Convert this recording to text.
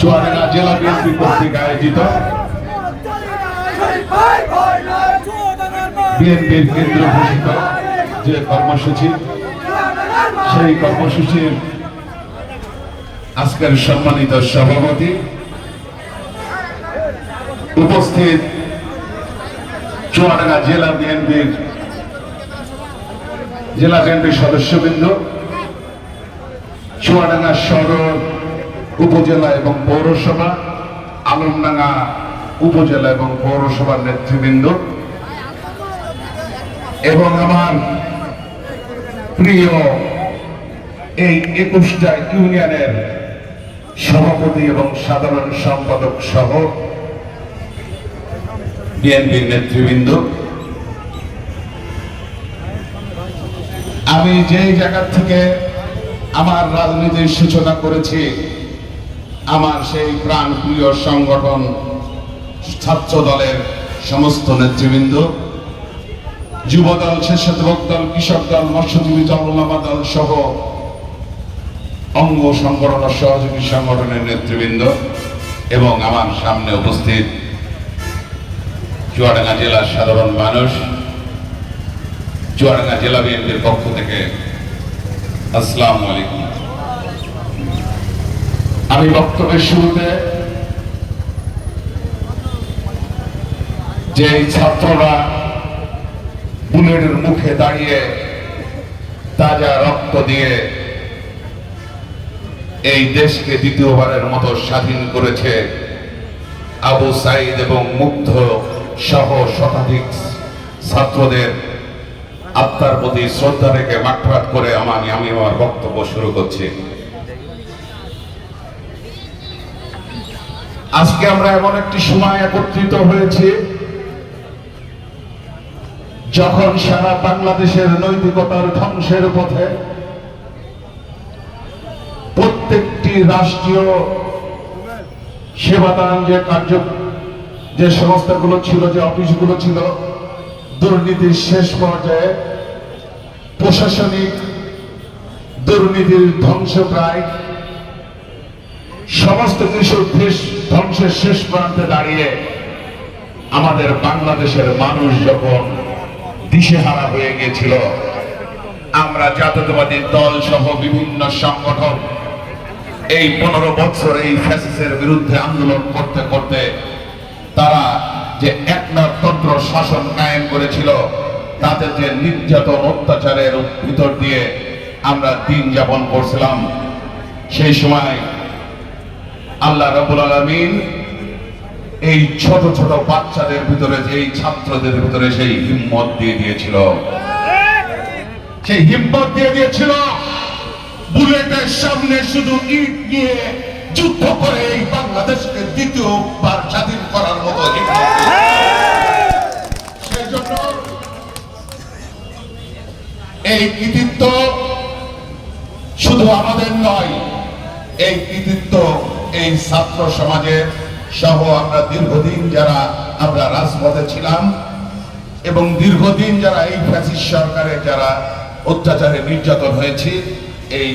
চুয়াডাঙ্গা জেলা বিএনপি কর্তৃক আয়োজিত বিএনপির কেন্দ্র ঘোষিত যে কর্মসূচি, সেই কর্মসূচির আজকের সম্মানিত সভাপতি উপস্থিত চুয়াডাঙ্গা জেলা বিএনপির জেলা বিএনপির সদস্যবৃন্দ, চুয়াডাঙ্গা সদর উপজেলা এবং পৌরসভা, আলমডাঙ্গা উপজেলা এবং পৌরসভার নেতৃবৃন্দ, এবং আমার প্রিয় এই একুশটা ইউনিয়নের সভাপতি এবং সাধারণ সম্পাদক সহ বিএনপির নেতৃবৃন্দ আমি যেই জায়গা থেকে আমার রাজনীতির সূচনা করেছি, আমার সেই প্রাণ প্রিয় সংগঠন ছাত্র দলের সমস্ত নেতৃবৃন্দ যুব দল স্বেচ্ছাসেবক দল, কৃষক দল, মৎস্যজীবী জলনামা দল সহ অঙ্গ সংগঠন সহযোগী সংগঠনের নেতৃবৃন্দ এবং আমার সামনে উপস্থিত চুয়াডাঙ্গা জেলার সাধারণ মানুষ চুয়াডাঙ্গা জেলা বিএনপির পক্ষ থেকে আসসালামু আলাইকুম। আমি বক্তব্যের শুরুতে যে ছাত্ররা বুলেটের মুখে দাঁড়িয়ে তাজা রক্ত দিয়ে এই দেশকে দ্বিতীয়বারের মতো স্বাধীন করেছে আবু সাইদ এবং মুগ্ধ সহ শতাধিক ছাত্রদের আত্মার প্রতি শ্রদ্ধা রেখে মাঠপাত করে আমি আমি আমার বক্তব্য শুরু করছি। আজকে আমরা এমন একটি সময় একত্রিত হয়েছি, যখন সারা বাংলাদেশের নৈতিকতার ধ্বংসের পথে প্রত্যেকটি রাষ্ট্রীয় সেবাদান যে কার্য যে সংস্থাগুলো ছিল, যে অফিসগুলো ছিল দুর্নীতির শেষ পর্যায়ে প্রশাসনিক দুর্নীতির ধ্বংস প্রায় সমস্ত কিছু ধ্বংসের শেষ প্রান্তে দাঁড়িয়ে আমাদের বাংলাদেশের মানুষ যখন দিশেহারা হয়ে গিয়েছিল, আমরা জাতীয়তাবাদী দল সহ বিভিন্ন সংগঠন এই পনেরো বছর এই ফ্যাসিসের বিরুদ্ধে আন্দোলন করতে করতে যে একনাথতন্ত্র শাসন কায়েম করেছিল তাদের যে নির্যাতন অত্যাচারের ভিতর দিয়ে আমরা দিন যাপন করছিলাম। সেই সময় আল্লাহ রাবুল আলমিন এই ছোট ছোট বাচ্চাদের ভিতরে এই ছাত্রদের ভিতরে সেই হিম্মত দিয়ে দিয়েছিল। সেই হিম্মত দিয়ে দিয়েছিল, বুলেটের সামনে শুধু ইট নিয়ে যুদ্ধ করে এই বাংলাদেশকে দ্বিতীয়বার স্বাধীন করার মতো এই কৃতিত্ব শুধু আমাদের নয়, এই কৃতিত্ব এই ছাত্র সমাজের সহ আমরা দীর্ঘদিন যারা আমরা রাজপথে ছিলাম এবং দীর্ঘদিন যারা এই ফ্যাসিস্ট সরকারের যারা অত্যাচারে নির্যাতন হয়েছে, এই